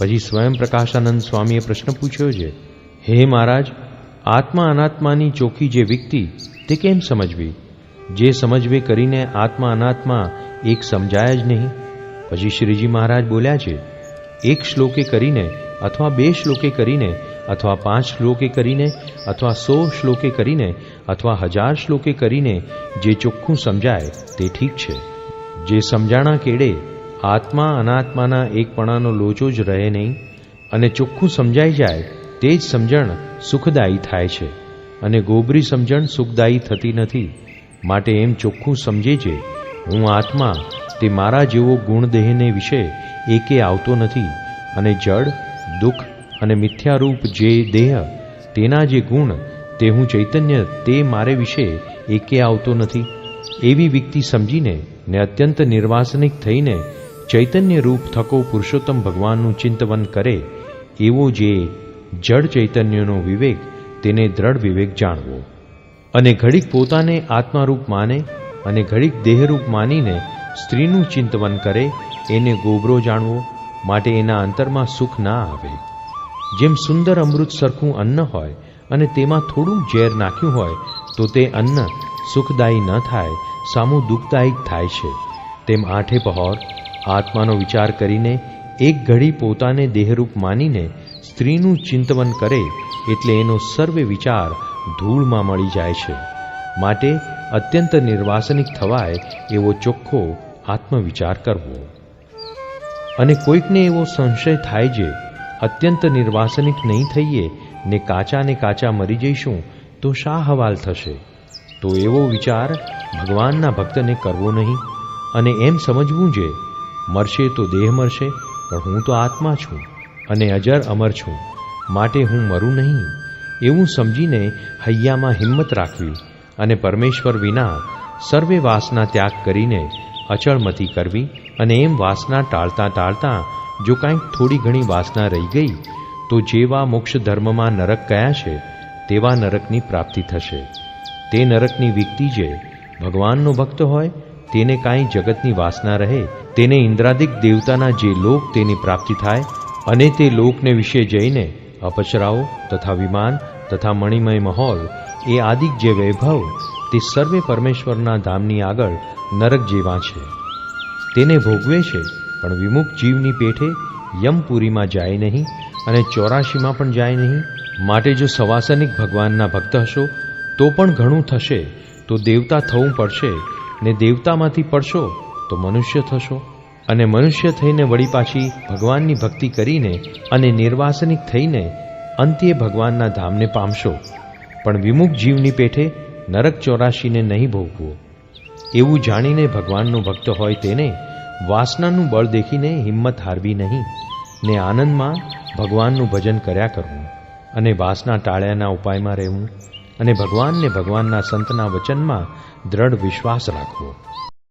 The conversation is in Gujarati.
પછી સ્વયં પ્રકાશાનંદ સ્વામીએ પ્રશ્ન પૂછ્યો છે, હે મહારાજ, આત્મા અનાત્માની ચોખ્ખી જે વિકતી તે કેમ સમજવી? જે સમજવે કરીને આત્મા અનાત્મા એક સમજાય જ નહીં. પછી શ્રીજી મહારાજ બોલ્યા છે, એક શ્લોકે કરીને અથવા બે શ્લોકે કરીને અથવા પાંચ શ્લોકે કરીને અથવા સો શ્લોકે કરીને અથવા હજાર શ્લોકે કરીને જે ચોખ્ખું સમજાય તે ઠીક છે. જે સમજાણા કેડે આત્મા અનાત્માના એકપણાનો લોચો જ રહે નહીં અને ચોખ્ખું સમજાઈ જાય તે જ સમજણ સુખદાયી થાય છે અને ગોબરી સમજણ સુખદાયી થતી નથી. માટે એમ ચોખ્ખું સમજે છે, હું આત્મા તે મારા જેવો ગુણદેહને વિશે એકે આવતો નથી અને જડ, દુઃખ અને મિથ્યારૂપ જે દેહ, તેના જે ગુણ, તે હું ચૈતન્ય તે મારે વિશે એકે આવતો નથી. એવી વ્યક્તિ સમજીને ને અત્યંત નિર્વાસનિક થઈને ચૈતન્ય રૂપ થકો પુરુષોત્તમ ભગવાનનું ચિંતવન કરે, એવો જે જડ ચૈતન્યનો વિવેક, તેને દ્રઢ વિવેક જાણવો. અને ઘડીક પોતાને આત્મારૂપ માને, અને ઘડીક દેહરૂપ માનીને સ્ત્રીનું ચિંતવન કરે, એને ગોબરો જાણવો માટે એના અંતરમાં સુખ ના આવે. જેમ સુંદર અમૃત સરખું અન્ન હોય, અને તેમાં થોડું ઝેર નાખ્યું હોય, તો તે અન્ન સુખદાયી ન થાય, સામું દુઃખદાયક થાય છે. તેમ આઠે પહોર આત્માનો વિચાર કરીને એક ઘડી પોતાને દેહરૂપ માનીને સ્ત્રીનું ચિંતવન કરે એટલે એનો સર્વે વિચાર ધૂળમાં મળી જાય છે. માટે અત્યંત નિર્વાસનિક થવાય એવો ચોખ્ખો આત્મવિચાર કરવો. અને કોઈકને એવો સંશય થાય છે અત્યંત નિર્વાસનિક નહીં થઈએ, ને કાચા ને કાચા મરી જઈશું, તો શા હવાલ થશે? તો એવો વિચાર ભગવાનના ભક્તને કરવો નહીં. અને એમ સમજવું છે મરશે તો દેહ મરશે, પણ હું તો આત્મા છું અને અજર અમર છું. માટે હું મરું નહીં. એવું સમજીને હૈયામાં હિંમત રાખવી અને પરમેશ્વર વિના સર્વે વાસના ત્યાગ કરીને અચળમતી કરવી અને એમ વાસના ટાળતા ટાળતા જો કાંઈક થોડી ઘણી વાસના રહી ગઈ, તો જેવા મોક્ષ ધર્મમાં નરક કયા છે, તેવા નરકની પ્રાપ્તિ થશે. તે નરકની વ્યક્તિ જે ભગવાનનો ભક્ત હોય, તેને કાંઈ જગતની વાસના રહે તેને ઇન્દ્રાદિક દેવતાના જે લોક તેની પ્રાપ્તિ થાય અને તે લોકને વિશે જઈને અપસરાઓ તથા વિમાન તથા મણિમય મહોલ, એ આદિક જે વૈભવ, તે સર્વે પરમેશ્વરના ધામની આગળ નરક જેવા છે. તેને ભોગવે છે, પણ વિમુખ જીવની પેઠે યમપુરીમાં જાય નહીં અને ચોરાશીમાં પણ જાય નહીં. માટે જો સવાસનિક ભગવાનના ભક્ત હશો, તો પણ ઘણું થશે, તો દેવતા થવું પડશે ને દેવતામાંથી પડશો તો મનુષ્ય થશો અને મનુષ્ય થઈને વળી પાછી ભગવાનની ભક્તિ કરીને અને નિર્વાસનિક થઈને અંત્યે ભગવાનના ધામને પામશો. પણ વિમુખ જીવની પેઠે નરક ચોરાશીને નહીં ભોગવો. એવું જાણીને ભગવાનનો ભક્ત હોય તેને વાસનાનું બળ દેખીને હિંમત હારવી નહીં. ને આનંદમાં ભગવાનનું ભજન કર્યા કરવું અને વાસના ટાળ્યાના ઉપાયમાં રહેવું અને ભગવાનને ભગવાનના સંતના વચનમાં દ્રઢ વિશ્વાસ રાખવો.